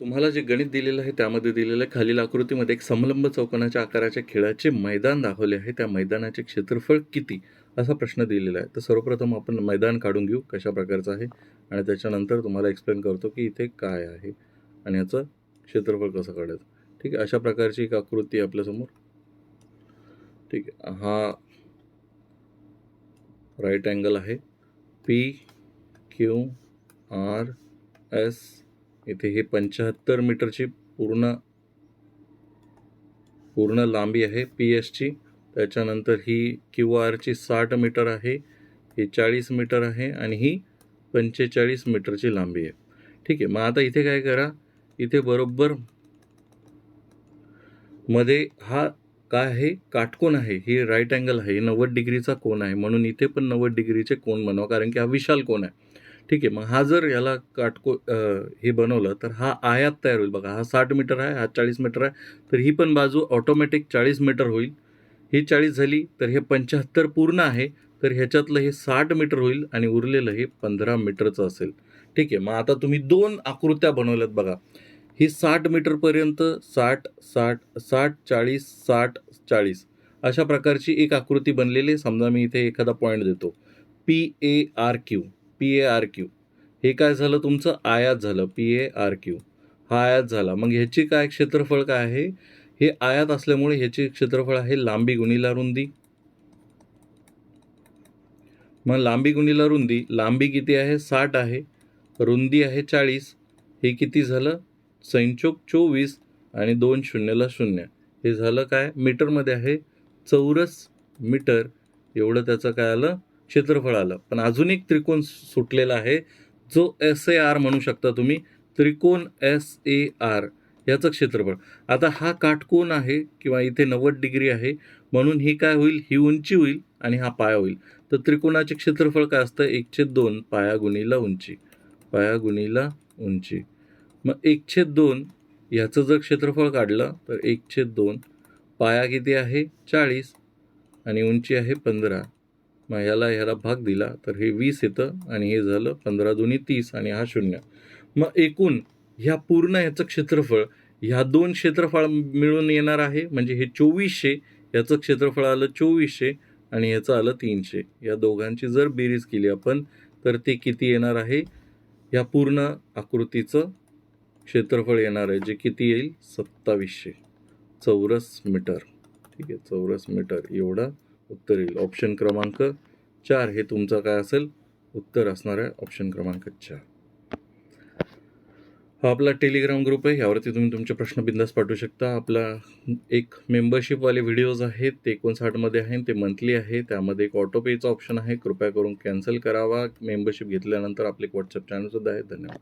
तुम्हाला जे गणित दिलेलं आहे त्यामध्ये दिलेलं आहे खालील आकृतीमध्ये एक समलंब चौकोनाच्या आकाराच्या खेळाचे मैदान दाखवले आहे. त्या मैदानाचे क्षेत्रफळ किती? असा प्रश्न दिलेला आहे. तर सर्वप्रथम आपण मैदान काढून घेऊ कशा प्रकारचं आहे आणि त्याच्यानंतर तुम्हाला एक्सप्लेन करतो की इथे काय आहे आणि याचं क्षेत्रफळ कसं काढायचं. ठीक आहे? अशा प्रकारची एक आकृती आहे आपल्यासमोर. ठीक आहे? हा राईट अँगल आहे. पी क्यू आर एस इथे हे पंच्याहत्तर मीटरची पूर्ण पूर्ण लांबी आहे पी एसची त्याच्यानंतर ही क्यू आरची साठ मीटर आहे ही चाळीस मीटर आहे आणि ही पंचेचाळीस मीटरची लांबी आहे. ठीक आहे मग आता इथे काय करा इथे बरोबर मध्ये हा काय आहे काटकोन आहे ही राईट अँगल आहे नव्वद डिग्रीचा कोन आहे म्हणून इथे पण नव्वद डिग्रीचे कोन बनवा कारण की हा विशाल कोन आहे. ठीक आहे मग हा जर याला काटको हे बनवलं तर हा आयात तयार होईल. बघा हा साठ मीटर आहे हा चाळीस मीटर आहे तर ही पण बाजू ऑटोमॅटिक चाळीस मीटर होईल. ही चाळीस झाली तर हे पंच्याहत्तर पूर्ण आहे तर ह्याच्यातलं हे साठ मीटर होईल आणि उरलेलं हे पंधरा मीटरचं असेल. ठीक आहे मग आता तुम्ही दोन आकृत्या बनवल्यात बघा. ही साठ मीटरपर्यंत साठ साठ साठ चाळीस साठ चाळीस. अशा प्रकारची एक आकृती बनलेली समजा मी इथे एखादा पॉईंट देतो. P A R Q P A R Q. हे काय झालं तुमचं? आयात झालं. P A R Q. हा आयात झाला. मग ह्याची काय क्षेत्रफळ काय आहे? हे आयात असल्यामुळे ह्याचे क्षेत्रफळ आहे लांबी गुणीला रुंदी. मग लांबी गुणीला रुंदी लांबी किती आहे? साठ आहे. रुंदी आहे चाळीस. हे किती झालं? संचोक चोवीस आणि दोन शून्यला शून्य. हे झालं काय? मीटरमध्ये आहे. चौरस मीटर. एवढं त्याचं काय आलं? क्षेत्रफळ आलं. पण अजून एक त्रिकोण सुटलेला आहे जो एस ए आर म्हणू शकता तुम्ही. त्रिकोण एस ए आर याचं क्षेत्रफळ. आता हा काटकोन आहे किंवा इथे नव्वद डिग्री आहे म्हणून ही काय होईल? ही उंची होईल आणि हा पाया होईल. तर त्रिकोणाचे क्षेत्रफळ काय असतं? एकछेद दोन पाया गुणीला उंची. पाया गुणीला उंची. मग एकछेद दोन ह्याचं जर क्षेत्रफळ काढलं तर एकछेद दोन पाया किती आहे? चाळीस. आणि उंची आहे पंधरा. मग ह्याला ह्याला भाग दिला तर हे वीस येतं आणि हे झालं पंधरा दोन्ही तीस आणि हा शून्य. मग एकूण ह्या पूर्ण ह्याचं क्षेत्रफळ ह्या दोन क्षेत्रफळ मिळून येणार आहे म्हणजे हे चोवीसशे याचं क्षेत्रफळ आलं चोवीसशे आणि ह्याचं आलं तीनशे. या दोघांची जर बेरीज केली आपण तर ते किती येणार आहे? या पूर्ण आकृतीचं क्षेत्रफळ येणार आहे जे किती येईल? सत्तावीसशे. चौरस मीटर. ठीक आहे चौरस मीटर एवढं. उत्तर येईल. ऑप्शन क्रमांक चार हे तुमचा काय असेल? उत्तर असणार आहे ऑप्शन क्रमांक चार. हा आपला टेलिग्राम ग्रुप आहे. यावरती तुम्ही तुमचे प्रश्न बिंदास पाठवू शकता. आपला एक मेंबरशिपवाले व्हिडिओज आहेत ते एकोणसाठमध्ये आहे ते मंथली आहे त्यामध्ये एक ऑटोपेचा ऑप्शन आहे. कृपया करून कॅन्सल करावा. मेंबरशिप घेतल्यानंतर आपले एक व्हॉट्सअप चॅनलसुद्धा आहे. धन्यवाद.